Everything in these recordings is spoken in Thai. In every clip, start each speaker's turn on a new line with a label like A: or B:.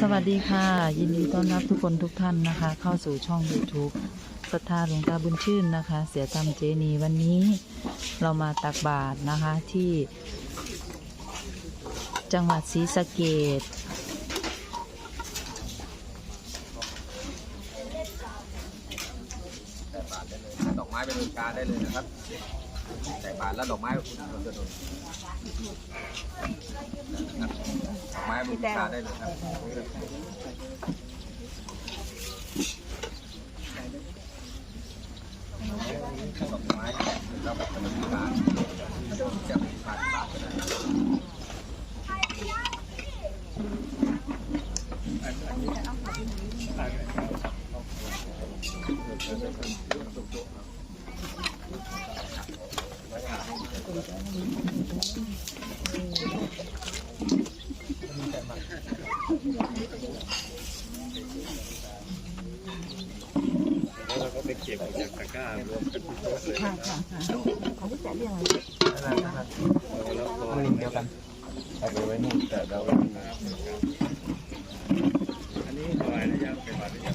A: สวัสดีค่ะ ยินดีต้อนรับทุกคนทุกท่านนะคะ เข้าสู่ช่อง YouTube ศรัทธาหลวงตาบุญชื่นนะคะ เสียตามเจนีวันนี้เรามาตักบาตรนะคะที่ จังหวัดศรีสะเกด
B: ได้เลยดอกไม้เป็นบูชาได้เลยนะครับใส่บาทแล้วดอกไม้คุณโดนโดน ดอกไม้บูชาได้เลยครับดอกไม้แล้วแบบเป็นบูชาจ
C: แล้วเราก็ไปเก็บจากตะกร้ารวมกันที่โต๊ะเลย
A: ค่ะค่ะค่ะเขาจะเรียกอะไร
C: แล้วพอ
B: เดียวกันใส่ไปไว้นู่นแต่เรา
C: อันนี้ถวายระยะเป็นบาทระยะ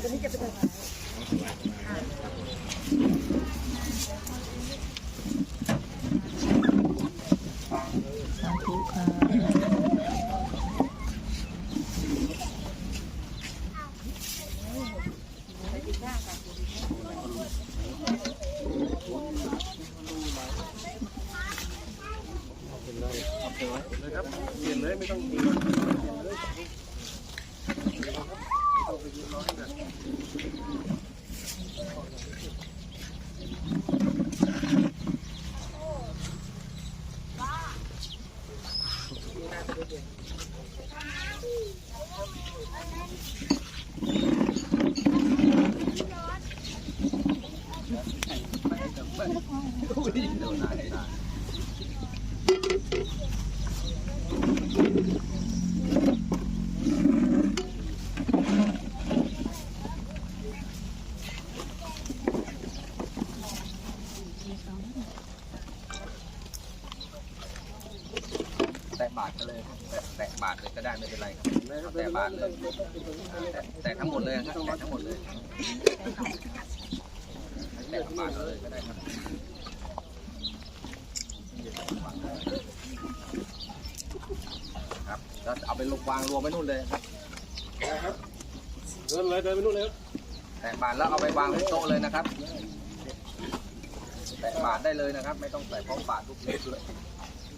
C: ตัวนี้จะเป็นถวาย
A: สาธุค่ะ
C: เลยครับเปลี่ยนเลยไม่ต้องกิน
B: แตะ บาทก็เลยแตะแตะบาทเลยก็ได้ไม่เป็นไรครับแตะบาทเลยแตะแตะทั้งหมดเลยครับแตะทั้งหมดเลยแตะบาทเลยก็ได้ครับครับแล้วเอาไปลงวางรวมไว้นู่นเลยครับ
C: เดินเลยเดินไปนู่นเลยครับ
B: แตะบาทแล้วเอาไปวางบนโต๊ะเลยนะครับแตะบาทได้เลยนะครับ ไม่ต้องใส่เพราะบาทลูกเล็กด้วย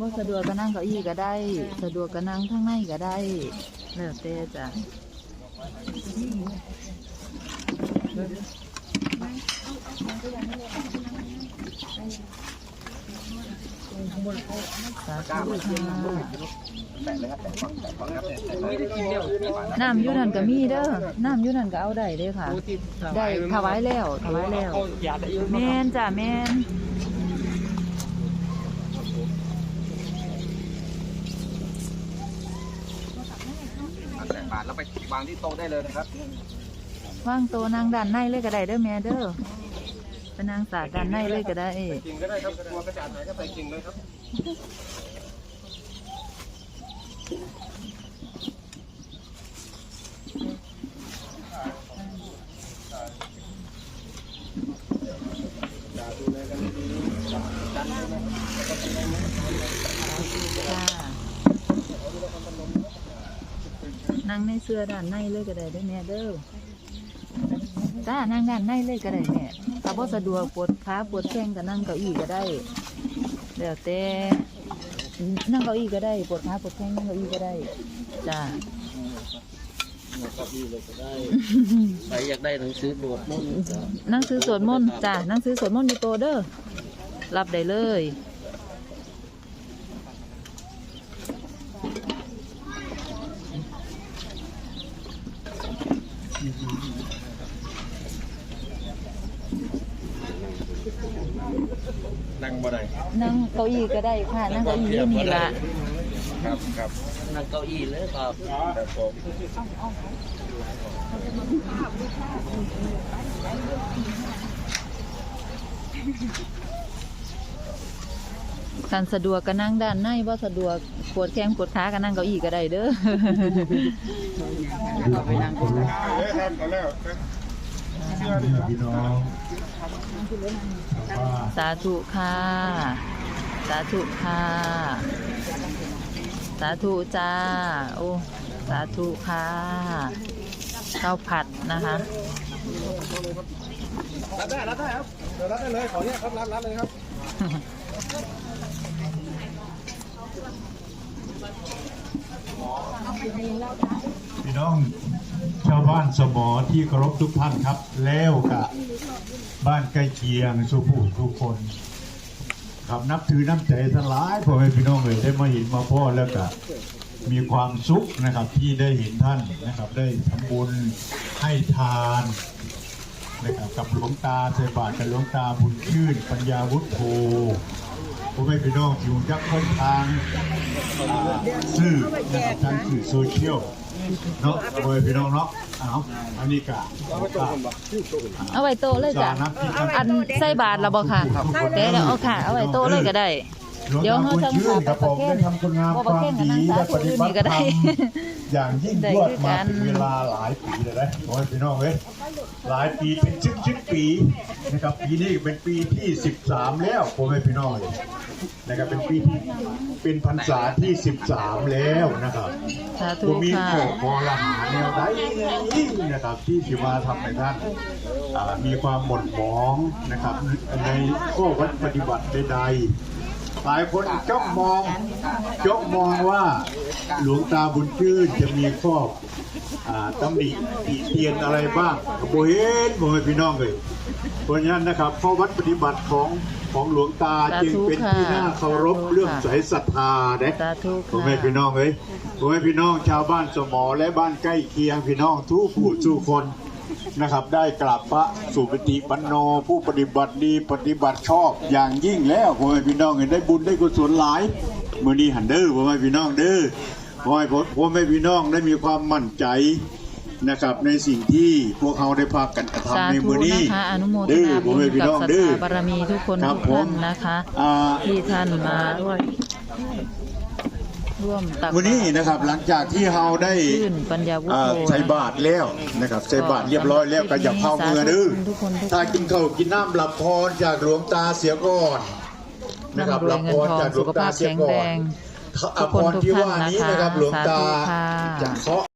B: บ่
A: สะดวกก็นั่งเก้าอี้ก็ได้ สะดวกก็นั่งข้างในก็ได้แล้วแต่จ้ะสาธุค่ะ
B: แตะเลยครับแตะฟังแตะฟังครับแตะแตะไม่ได้กินเดียว
A: น้ำอยูนั่นก็มีเด้อน้ำอยูนั่นก็เอาได้เด้อค่ะ ได้ถวายแล้วถวายแล้ว
C: อยากได้ยืม
A: แมนจ้ะแมน
B: แตะ บาทแล้วไปวางที่โต๊ะได้เลยนะครับ
A: ว่างตัวนางด้านในเลยก็ได้เด้อแม่เด้อเป็นนางสาดด้านในเลยก็ได้
C: กิ่งก็ได้ครับตัวกระจาดไหนก็ใส่กิ่งเลยครับ
A: ค่ะ นั่งในเสื้อด้านในเลยก็ได้เด้อแม่เด้อจ้านั่งด้านในเลยก็ได้แม่ถ้าบ่สะดวกปวดขาปวดแข้งก็นั่งเก้าอี้ก็ได้แล้วแต่นั่งเก้าอี้ก็ได้ปวดขาปวดแข้งนั่งเก้าอี้ก็ได้จ้า
D: ใครอยากได้หนังสือบวชมุ่นต์ก็
A: หนังสือสวดมนต์จ้ะหนังสือสวดมนต์อยู่โตเด้อรับได้เลย
C: นั่งบ่ได้
A: นั่งเก้าอี้ก็ได้ค่ะ นั่งเก้าอี้นี่ละ
C: ครับครับ
D: นั่งเก้าอี้เลยครับ
C: ครับผม
A: การสะดวกก็นั่งด้านในว่าสะดวกปวดแข้งปวดขาก็นั่งเก้าอี้ก็ได้เด้อ
E: พี่น้องว่า
A: สาธุค่ะ สาธุค่ะ สาธุจ้า โอ้ สาธุค่ะ ข้าวผัดนะคะ
C: รับได้รับได้ครับเดี๋ยวรับได้เลย ขอเนี่ยครับรับรับเลยครับ
E: พี่น้องชาว บ้านสมอที่เคารพทุกท่านครับ แล้วกับบ้านใกล้เคียงสุภูทุกคน ครับนับถือน้ำใจสลายพ่อแม่พี่น้องเลยได้มาเห็นมาพ่อแล้วก็มีความสุขนะครับที่ได้เห็นท่านนะครับ ได้ทำบุญให้ทานนะครับกับหลวงตาใส่บาตรกับหลวงตาบุญชื่น ปัญญาวุฒโธพ่อแม่พี่น้องที่อยู่ยักษ์ค่อนทางสื่อนะครับทางสื่อโซเชียล เนาะพ่อแม่พี่น้องเนาะเอาอันนี้กะ
A: เอาไว้โตะเลยจ้ะอันใส่บาทแล้วบ่ค่ะเดี๋ยวเดี๋ยวเอาค่ะ เอาไว้โตะเลยก็ได้ เดี๋ยวเขาจะพาไปประเคน
E: ได้ทำคุณงาม
A: บ่
E: ค
A: ประ
E: วาม
A: เคนกับ
E: ดี
A: นางสาว
E: และปฏิบัติ
A: ผู้อื่นนี่ก็
E: ธ
A: ได้
E: รรมอย่างยิ่ง
A: ได้
E: ยวด
A: คือ
E: มา
A: กัน
E: เป็นเวลาหลายปีเลยนะโอ้ยพี่น้องเว้ยหลายปีเป็นชิบชิบปีนะครับปีนี้เป็นปีที่ 13 แล้วผมให้พี่น้องเลยนะครับเป็นปีที่เป็นพรรษาที่ 13 แล้วนะครับ
A: สาธุ
E: ผมมี
A: ค่ะ
E: ขอพอละหาแนวใดนะครับที่สิมาทำให้ท่านอ่ามีความหม่นหมองนะครับ ในข้อวัดปฏิบัติใดๆหลายคนจ้องมองจ้องมองว่าหลวงตาบุญชื่นจะมีข้ออ่าตำหนิติเตียนอะไรบ้างโบเห็นโบให้พี่น้องเลยเพราะฉะนั้นนะครับข้อวัดปฏิบัติของของหลวงตาจึงเป็นที่น่าเคารพเรื่องใสศรัทธาเด้
A: สาธุ
E: พ่อ
A: ค่ะ
E: แม่พี่น้องเอ้ย พ่อแม่พี่น้องชาวบ้านสมอและบ้านใกล้เคียงพี่น้องทุกผู้ทุกคนนะครับ ได้กราบพระสุปฏิปันโน ผู้ปฏิบัติดีปฏิบัติชอบอย่างยิ่งแล้วพ่อแม่พี่น้องเห็นได้บุญได้กุศลหลายมือนี้หันเด้อพ่อแม่พี่น้องเด้อขอให้พ่อแม่พี่น้องได้มีความมั่นใจนะครับในสิ่งที่พวกเขาได้พากันกระ
A: สา
E: ทำใน
A: ธุ
E: มือนี้
A: นะคะอนุโมท
E: เด้อ
A: นา
E: พ่
A: บุ
E: อ
A: ญ
E: แม่พี่
A: กับ
E: น้อง
A: ศรัท
E: เด้อ
A: ธาบารมีทุกคน
E: ครั
A: ทุ
E: บ
A: กท่าน
E: ผม
A: นะคะ
E: อ่า
A: ที่ท่านมา ร่วมตัก
E: วันนี้นะครับหลังจากที่เราได้
A: ชื่นปัญญาวุฒ
E: อ่า
A: โธ
E: ใส่บาทแล้วนะครับใส่บาทเรียบร้อยแล้วก็อย่าเข้าเมือดื้อ
A: ทุกคนทุกคน
E: ถ้ากินข้าวกินน้ำหลับพรจากหลวงตาเสียก่อนนะครับหลับพรจากหลวงตาเสียก่อน
A: ร่ำรวยเงินทองสุขภาพแข็งแรง
E: อภรที่ว่านี้นะครับหลวงตา
A: สาธุค่ะ
E: จะเคาะ